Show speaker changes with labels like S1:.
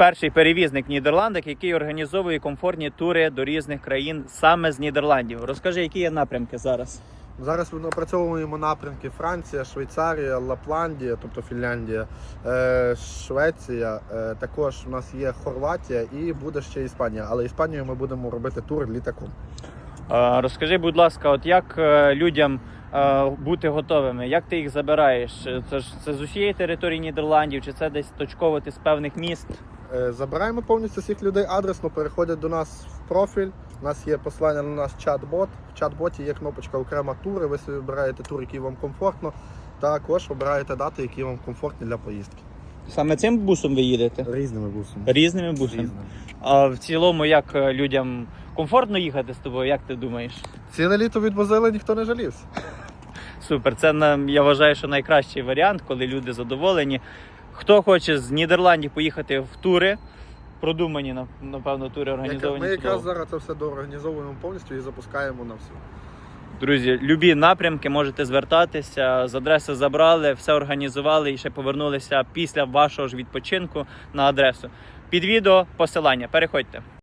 S1: перший перевізник в Нідерландах, який організовує комфортні тури до різних країн саме з Нідерландів. Розкажи, які є напрямки зараз?
S2: Зараз ми напрацьовуємо напрямки Франція, Швейцарія, Лапландія, тобто Фінляндія, е, Швеція. е, Також у нас є Хорватія і буде ще Іспанія. Але Іспанію ми будемо робити тур літаком.
S1: Розкажи, будь ласка, от як е, людям бути готовими? Як ти їх забираєш? Це ж це з усієї території Нідерландів, чи це десь точково ти з певних міст?
S2: Е, Забираємо повністю всіх людей адресно, переходять до нас в профіль. У нас є посилання на наш чат-бот. В чат-боті є кнопочка окрема тури. Ви собі обираєте тур, який вам комфортно. Також обираєте дати, які вам комфортні для поїздки.
S1: Саме цим бусом ви їдете?
S2: Різними бусами.
S1: Різними бусами.
S2: Різними.
S1: А в цілому, як е, людям комфортно їхати з тобою, як ти думаєш?
S2: Ціле літо відвозили, ніхто не жалівся.
S1: Супер, це нам я вважаю, що найкращий варіант, коли люди задоволені. Хто хоче з Нідерландів поїхати в тури, продумані напевно тури організовані.
S2: Ми якраз зараз це все доорганізовуємо повністю і запускаємо на все.
S1: Друзі, любі напрямки можете звертатися. З адреси забрали, все організували і ще повернулися після вашого ж відпочинку на адресу. Під відео посилання. Переходьте.